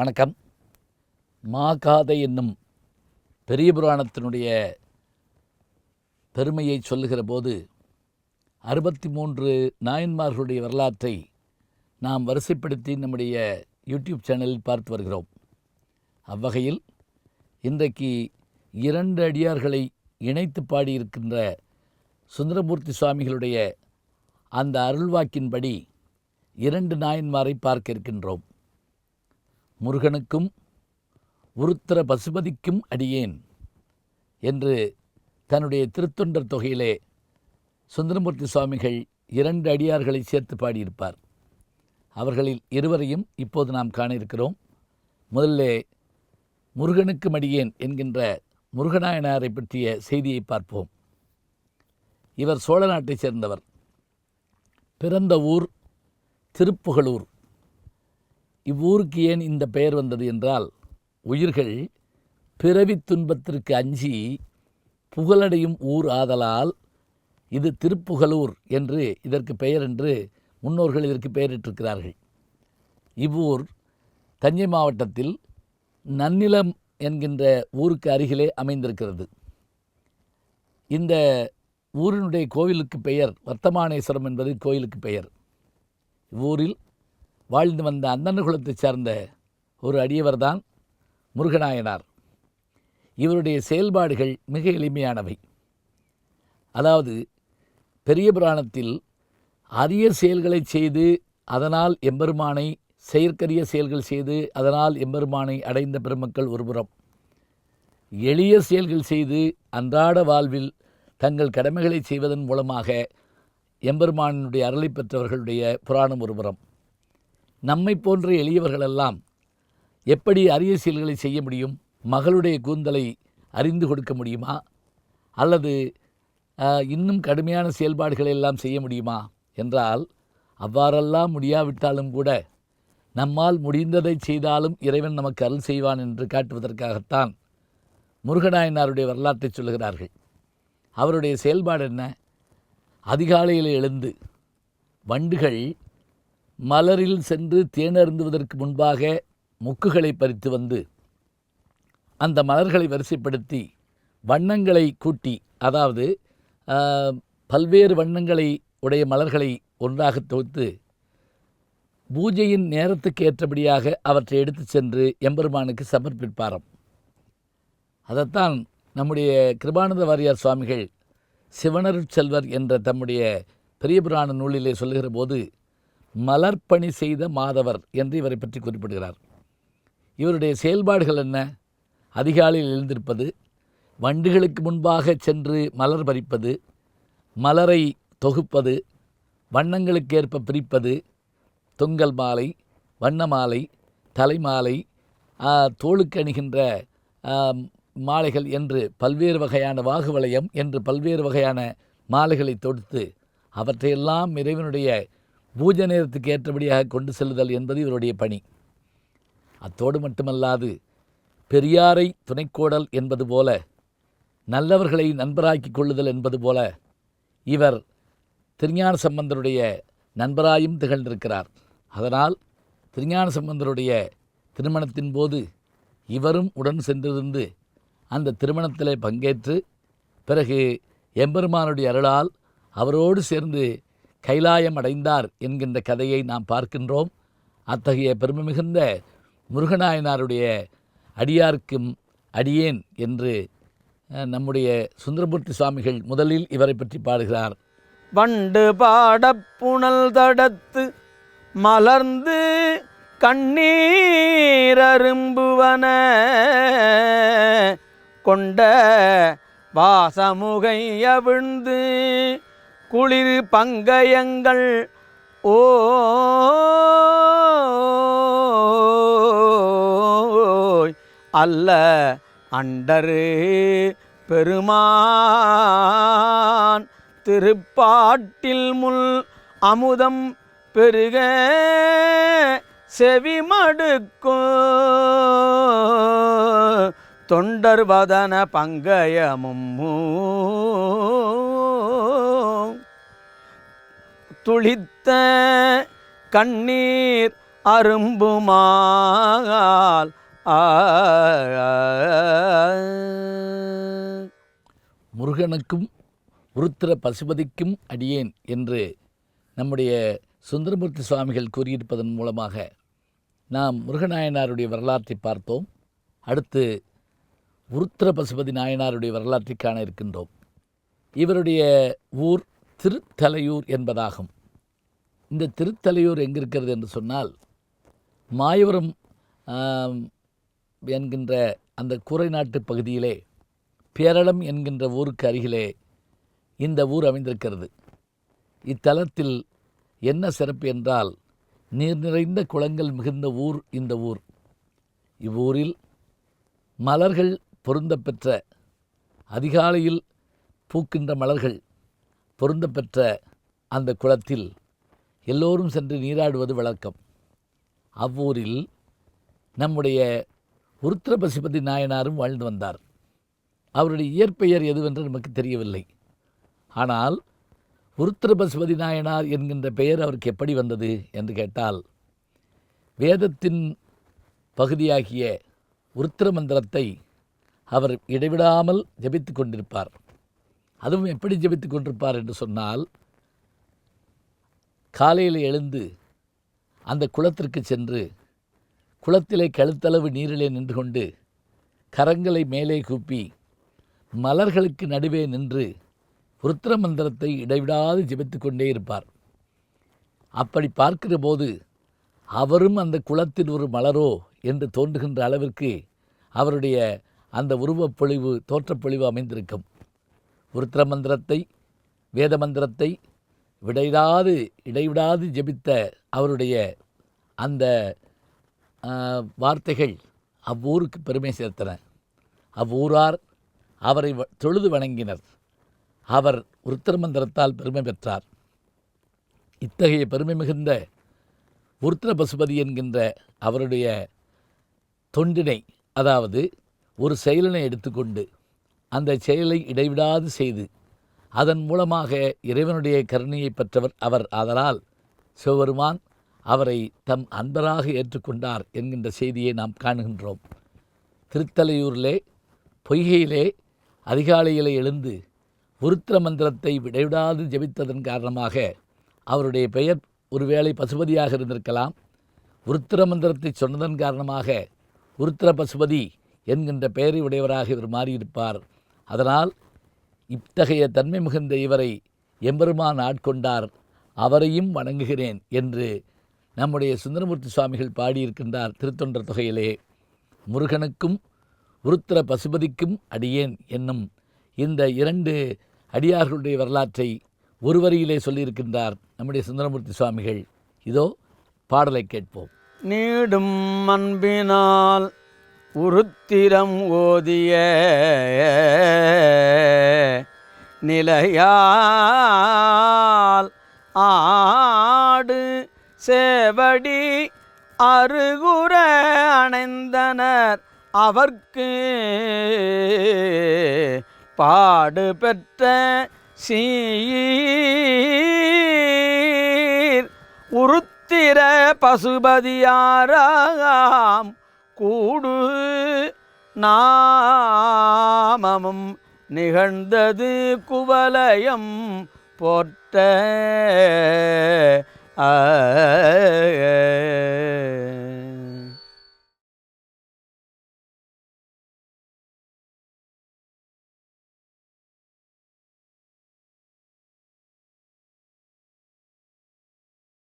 வணக்கம். மாகாதை என்னும் பெரிய புராணத்தினுடைய பெருமையை சொல்லுகிற போது அறுபத்தி மூன்று நாயன்மார்களுடைய வரலாற்றை நாம் வரிசைப்படுத்தி நம்முடைய யூடியூப் சேனலில் பார்த்து வருகிறோம். அவ்வகையில் இன்றைக்கு இரண்டு அடியார்களை இணைத்து பாடியிருக்கின்ற சுந்தரமூர்த்தி சுவாமிகளுடைய அந்த அருள்வாக்கின்படி இரண்டு நாயன்மாரை பார்க்க இருக்கின்றோம். முருகனுக்கும் உருத்திர பசுபதிக்கும் அடியேன் என்று தன்னுடைய திருத்தொண்டர் தொகையிலே சுந்தரமூர்த்தி சுவாமிகள் இரண்டு அடியார்களை சேர்த்து பாடியிருப்பார். அவர்களில் இருவரையும் இப்போது நாம் காண இருக்கிறோம் முதல்ல முருகனுக்கு மடியேன் என்கின்ற முருகநாயனாரை பற்றிய செய்தியை பார்ப்போம். இவர் சோழ நாட்டைச் சேர்ந்தவர். பிறந்த ஊர் திருப்புகலூர். இவ்வூருக்கு ஏன் இந்த பெயர் வந்தது என்றால் உயிர்கள் பிறவித் துன்பத்திற்கு அஞ்சி புகழடையும் ஊர் ஆதலால் இது திருப்புகலூர் என்று இதற்கு பெயர் என்று முன்னோர்கள் இதற்கு பெயரிட்டிருக்கிறார்கள். இவ்வூர் தஞ்சை மாவட்டத்தில் நன்னிலம் என்கின்ற ஊருக்கு அருகிலே அமைந்திருக்கிறது. இந்த ஊரினுடைய கோவிலுக்கு பெயர் வர்த்தமானேஸ்வரம் என்பது கோயிலுக்கு பெயர். இவ்வூரில் வாழ்ந்து வந்த அந்தன குலத்தைச் சார்ந்த ஒரு அடியவர்தான் முருகநாயனார். இவருடைய செயல்பாடுகள் மிக எளிமையானவை. அதாவது பெரிய புராணத்தில் அரிய செயல்களை செய்து அதனால் எம்பெருமானை செயற்கரிய செயல்கள் செய்து அதனால் எம்பெருமானை அடைந்த பெருமக்கள் ஒருபுறம் எளிய செயல்கள் செய்து அன்றாட வாழ்வில் தங்கள் கடமைகளை செய்வதன் மூலமாக எம்பெருமானினுடைய அருளை பெற்றவர்களுடைய புராணம் ஒருபுறம் நம்மை போன்ற எளியவர்களெல்லாம் எப்படி அரிய செயல்களை செய்ய முடியும்? மகளுடைய கூந்தலை அறிந்து கொடுக்க முடியுமா? அல்லது இன்னும் கடுமையான செயல்பாடுகளை எல்லாம் செய்ய முடியுமா? என்றால் அவ்வாறெல்லாம் முடியாவிட்டாலும் கூட நம்மால் முடிந்ததை செய்தாலும் இறைவன் நமக்கு அருள் செய்வான் என்று காட்டுவதற்காகத்தான் முருகநாயனாருடைய வரலாற்றை சொல்லுகிறார்கள். அவருடைய செயல்பாடு என்ன? அதிகாலையில் எழுந்து வண்டுகள் மலரில் சென்று தேனருந்துவதற்கு முன்பாக முக்குகளை பறித்து வந்து அந்த மலர்களை வரிசைப்படுத்தி வண்ணங்களை கூட்டி அதாவது ஆஹ், பல்வேறு வண்ணங்களை உடைய மலர்களை ஒன்றாக தொகுத்து பூஜையின் நேரத்துக்கு ஏற்றபடியாக அவற்றை எடுத்துச் சென்று எம்பெருமானுக்கு சமர்ப்பிப்பாராம். அதைத்தான் நம்முடைய கிருபானந்த வாரியார் சுவாமிகள் சிவனருட் செல்வர் என்ற தம்முடைய பெரிய புராண நூலிலே சொல்லுகிற போது மலர்ப்பணி செய்த மாதவர் என்று இவரை பற்றி குறிப்பிடுகிறார். இவருடைய செயல்பாடுகள் என்ன? அதிகாலையில் எழுந்திருப்பது வண்டுகளுக்கு முன்பாக சென்று மலர் பறிப்பது மலரை தொகுப்பது வண்ணங்களுக்கு ஏற்ப பிரிப்பது தொங்கல் மாலை வண்ண மாலை தலைமாலை தோளுக்கு அணிகின்ற மாலைகள் என்று பல்வேறு வகையான வாகு வளையம் என்று பல்வேறு வகையான மாலைகளை தொடுத்து அவற்றையெல்லாம் இறைவனுடைய பூஜை நேரத்துக்கு ஏற்றபடியாக கொண்டு செல்லுதல் என்பது இவருடைய பணி. அத்தோடு மட்டுமல்லாது பெரியாரை துணைக்கோடல் என்பது போல நல்லவர்களை நண்பராக்கிக் கொள்ளுதல் என்பது போல இவர் திருஞான சம்பந்தருடைய நண்பராயும் திகழ்ந்திருக்கிறார். அதனால் திருஞான சம்பந்தருடைய திருமணத்தின் போது இவரும் உடன் சென்றிருந்து அந்த திருமணத்திலே பங்கேற்று பிறகு எம்பெருமானுடைய அருளால் அவரோடு சேர்ந்து கைலாயம் அடைந்தார் என்கின்ற கதையை நாம் பார்க்கின்றோம். அத்தகைய பெருமை மிகுந்த முருகநாயனாருடைய அடியார்க்கும் அடியேன் என்று நம்முடைய சுந்தரமூர்த்தி சுவாமிகள் முதலில் இவரை பற்றி பாடுகிறார். வண்டு பாடப்புணல் தடத்து மலர்ந்து கண்ணீரரும்புவன கொண்ட வாசமுகை அவிழ்ந்து குளிர் பங்கயங்கள். ஓ அல்ல அண்டரு பெருமான். திருப்பாட்டில் முள் அமுதம் பெருக செவிமடுக்கும் தொண்டர் வதன பங்கயமும் துளித்த கண்ணீர் அரும்புமால் ஆ முருகனுக்கும் உருத்திர பசுபதிக்கும் அடியேன் என்று நம்முடைய சுந்தரமூர்த்தி சுவாமிகள் கூறியிருப்பதன் மூலமாக நாம் முருகநாயனாருடைய வரலாற்றை பார்த்தோம். அடுத்து உருத்திர பசுபதி நாயனாருடைய வரலாற்றை காண இருக்கின்றோம். இவருடைய ஊர் திருத்தலையூர் என்பதாகும். இந்த திருத்தலையூர் எங்கே இருக்கிறது என்று சொன்னால் மாயவரம் என்கின்ற அந்த கூரை நாட்டு பகுதியிலே பேரளம் என்கின்ற ஊருக்கு அருகிலே இந்த ஊர் அமைந்திருக்கிறது. இத்தலத்தில் என்ன சிறப்பு என்றால் நீர் நிறைந்த குளங்கள் மிகுந்த ஊர் இந்த ஊர். இவ்வூரில் மலர்கள் பொருந்த பெற்ற அதிகாலையில் பூக்கின்ற மலர்கள். பொருந்தப்பெற்ற அந்த குளத்தில் எல்லோரும் சென்று நீராடுவது வழக்கம். அவ்வூரில் நம்முடைய உருத்திர பசுபதி நாயனாரும் வாழ்ந்து வந்தார். அவருடைய இயற்பெயர் எதுவென்று நமக்கு தெரியவில்லை. ஆனால் உருத்திர பசுபதி நாயனார் என்கின்ற பெயர் அவருக்கு எப்படி வந்தது என்று கேட்டால் வேதத்தின் பகுதியாகிய உருத்திர மந்திரத்தை அவர் இடைவிடாமல் ஜபித்து கொண்டிருப்பார். அதுவும் எப்படி ஜெபித்து கொண்டிருப்பார் என்று சொன்னால் காலையில் எழுந்து அந்த குளத்திற்கு சென்று குளத்திலே கழுத்தளவு நீரிலே நின்று கொண்டு கரங்களை மேலே கூப்பி மலர்களுக்கு நடுவே நின்று உருத்திர மந்திரத்தை இடைவிடாது ஜெபித்து கொண்டே இருப்பார். அப்படி பார்க்கிற போது அவரும் அந்த குளத்தில் ஒரு மலரோ என்று தோன்றுகின்ற அளவிற்கு அவருடைய அந்த உருவப்பொழிவு தோற்றப்பொழிவு அமைந்திருக்கும். உருத்திர மந்திரத்தை வேத மந்திரத்தை விடைவிடாது இடைவிடாது ஜெபித்த அவருடைய அந்த வார்த்தைகள் அவ்வூருக்கு பெருமை சேர்த்தன. அவ்வூரார் அவரை வ- தொழுது வணங்கினர். அவர் உருத்திர மந்திரத்தால் பெருமை பெற்றார். இத்தகைய பெருமை மிகுந்த உருத்திர பசுபதி என்கின்ற அவருடைய தொண்டினை அதாவது ஒரு செயலினை எடுத்துக்கொண்டு அந்த செயலை இடைவிடாது செய்து அதன் மூலமாக இறைவனுடைய கருணையை பெற்றவர் அவர் ஆதலால் சிவபெருமான் அவரை தம் அன்பராக ஏற்றுக்கொண்டார் என்கின்ற செய்தியை நாம் காணுகின்றோம். திருத்தலையூரிலே பொய்கையிலே அதிகாலையிலே எழுந்து உருத்திர மந்திரத்தை இடைவிடாது ஜெபித்ததன் காரணமாக அவருடைய பெயர் ஒருவேளை பசுபதியாக இருந்திருக்கலாம். உருத்திர மந்திரத்தை சொன்னதன் காரணமாக உருத்திர பசுபதி என்கின்ற பெயரை உடையவராக இவர் மாறியிருப்பார். அதனால் இத்தகைய தன்மை மிகுந்த இவரை எம்பெருமான் ஆட்கொண்டார் அவரையும் வணங்குகிறேன் என்று நம்முடைய சுந்தரமூர்த்தி சுவாமிகள் பாடியிருக்கின்றார் திருத்தொன்ற தொகையிலே. முருகனுக்கும் உருத்திர பசுபதிக்கும் அடியேன் என்னும் இந்த இரண்டு அடியார்களுடைய வரலாற்றை ஒரு வரியிலே சொல்லியிருக்கின்றார் நம்முடைய சுந்தரமூர்த்தி சுவாமிகள். இதோ பாடலை கேட்போம். நீடும் அன்பினால் உருத்திரம் ஓதிய நிலையால் ஆடு சேவடி அருகுற அணைந்தனர். அவர்க்கு பாடு பெற்ற சீர் உருத்திர பசுபதியாராம் கூடு நாமமும் நிகழ்ந்தது குவலயம் போற்ற